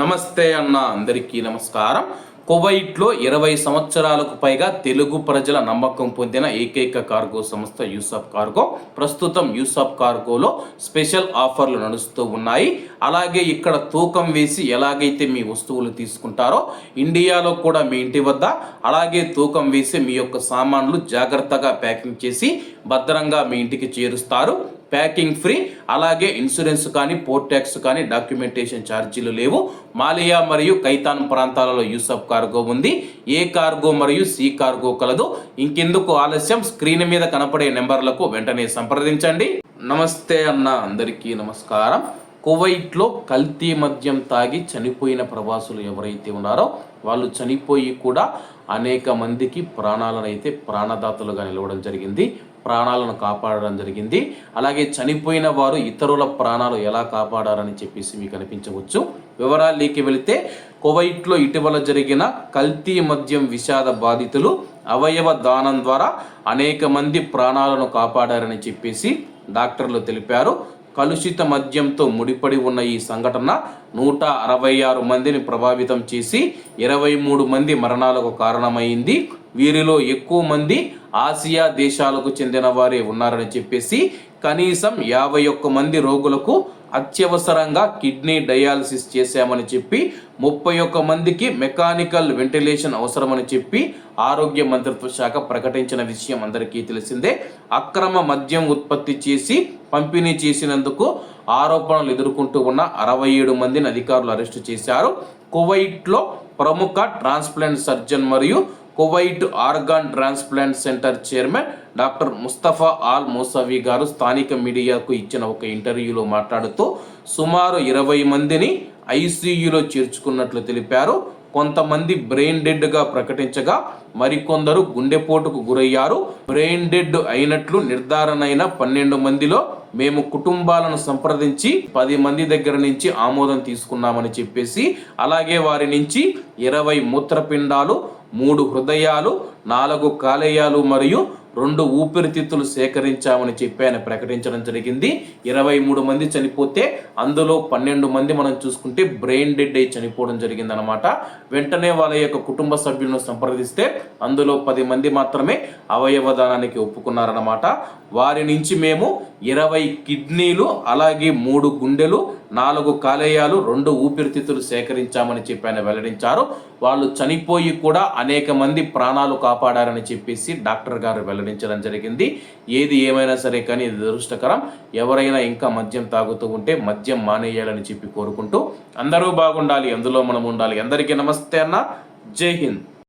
నమస్తే అన్న అందరికీ నమస్కారం. కువైట్లో ఇరవై సంవత్సరాలకు పైగా తెలుగు ప్రజల నమ్మకం పొందిన ఏకైక కార్గో సంస్థ యూసఫ్ కార్గో. ప్రస్తుతం యూసఫ్ కార్గోలో స్పెషల్ ఆఫర్లు నడుస్తూ ఉన్నాయి. అలాగే ఇక్కడ తూకం వేసి ఎలాగైతే మీ వస్తువులు తీసుకుంటారో ఇండియాలో కూడా మీ ఇంటి వద్ద అలాగే తూకం వేసి మీ యొక్క సామాన్లు జాగ్రత్తగా ప్యాకింగ్ చేసి భద్రంగా మీ ఇంటికి చేరుస్తారు. ప్యాకింగ్ ఫ్రీ అలాగే ఇన్సూరెన్స్ కానీ పోర్ట్ ట్యాక్స్ కానీ డాక్యుమెంటేషన్ ఛార్జీలు లేవు. మాలియా మరియు కైతాన్ ప్రాంతాలలో యూసఫ్ కార్గో ఉంది. ఏ కార్గో మరియు సి కార్గో కలదు. ఇంకెందుకు ఆలస్యం? స్క్రీన్ మీద కనపడే నెంబర్లకు వెంటనే సంప్రదించండి. నమస్తే అన్న అందరికీ నమస్కారం. కువైట్లో కల్తీ మద్యం తాగి చనిపోయిన ప్రవాసులు ఎవరైతే ఉన్నారో వాళ్ళు చనిపోయి కూడా అనేక మందికి ప్రాణాలను అయితే ప్రాణదాతలుగా నిలవడం జరిగింది ప్రాణాలను కాపాడడం జరిగింది. అలాగే చనిపోయిన వారు ఇతరుల ప్రాణాలు ఎలా కాపాడారని చెప్పేసి మీకు అనిపించవచ్చు. వివరాల్లోకి వెళితే కువైట్లో ఇటీవల జరిగిన కల్తీ మద్యం విషాద బాధితులు అవయవ దానం ద్వారా అనేక మంది ప్రాణాలను కాపాడారని చెప్పేసి డాక్టర్లు తెలిపారు. కలుషిత మద్యంతో ముడిపడి ఉన్న ఈ సంఘటన నూట అరవై ఆరు మందిని ప్రభావితం చేసి ఇరవై మూడు మంది మరణాలకు కారణమైంది. వీరిలో ఎక్కువ మంది ఆసియా దేశాలకు చెందిన వారే ఉన్నారని చెప్పేసి కనీసం యాభై ఒక్క మంది రోగులకు అత్యవసరంగా కిడ్నీ డయాలసిస్ చేశామని చెప్పి ముప్పై ఒక్క మందికి మెకానికల్ వెంటిలేషన్ అవసరమని చెప్పి ఆరోగ్య మంత్రిత్వ శాఖ ప్రకటించిన విషయం అందరికీ తెలిసిందే. అక్రమ మద్యం ఉత్పత్తి చేసి పంపిణీ చేసినందుకు ఆరోపణలు ఎదుర్కొంటూ ఉన్న అరవై ఏడు మందిని అధికారులు అరెస్టు చేశారు. కువైట్లో ప్రముఖ ట్రాన్స్ప్లాంట్ సర్జన్ మరియు Kuwait organ transplant centre chairman doctor Mustafa Al Mousavi గారు స్థానిక మీడియాకు ఇచ్చిన ఒక ఇంటర్వ్యూలో మాట్లాడుతూ సుమారు ఇరవై మందిని ఐసీయూలో చేర్చుకున్నట్లు తెలిపారు. కొంతమంది బ్రెయిన్ డెడ్గా ప్రకటించగా మరికొందరు గుండెపోటుకు గురయ్యారు. బ్రెయిన్ డెడ్ అయినట్లు నిర్ధారణ అయిన పన్నెండు మందిలో మేము కుటుంబాలను సంప్రదించి పది మంది దగ్గర నుంచి ఆమోదం తీసుకున్నామని చెప్పేసి అలాగే వారి నుంచి ఇరవై మూత్రపిండాలు మూడు హృదయాలు నాలుగు కాలేయాలు మరియు రెండు ఊపిరితిత్తులు సేకరించామని చెప్పి ఆయన ప్రకటించడం జరిగింది. ఇరవై మూడు మంది చనిపోతే అందులో పన్నెండు మంది మనం చూసుకుంటే బ్రెయిన్ డెడ్ అయి చనిపోవడం జరిగిందనమాట వెంటనే వాళ్ళ యొక్క కుటుంబ సభ్యులను సంప్రదిస్తే అందులో పది మంది మాత్రమే అవయవ దానానికి వారి నుంచి మేము ఇరవై కిడ్నీలు అలాగే మూడు గుండెలు నాలుగు కాలేయాలు రెండు ఊపిరితిత్తులు సేకరించామని చెప్పి ఆయన వెల్లడించారు. వాళ్ళు చనిపోయి కూడా అనేక మంది ప్రాణాలు కాపాడారని చెప్పేసి డాక్టర్ గారు వెల్లడించడం జరిగింది. ఏది ఏమైనా సరే కానీ ఇది దురదృష్టకరం. ఎవరైనా ఇంకా మద్యం తాగుతూ ఉంటే మద్యం మానేయాలని చెప్పి కోరుకుంటూ అందరూ బాగుండాలి అందులో మనం ఉండాలి. అందరికీ నమస్తే అన్న. జై హింద్.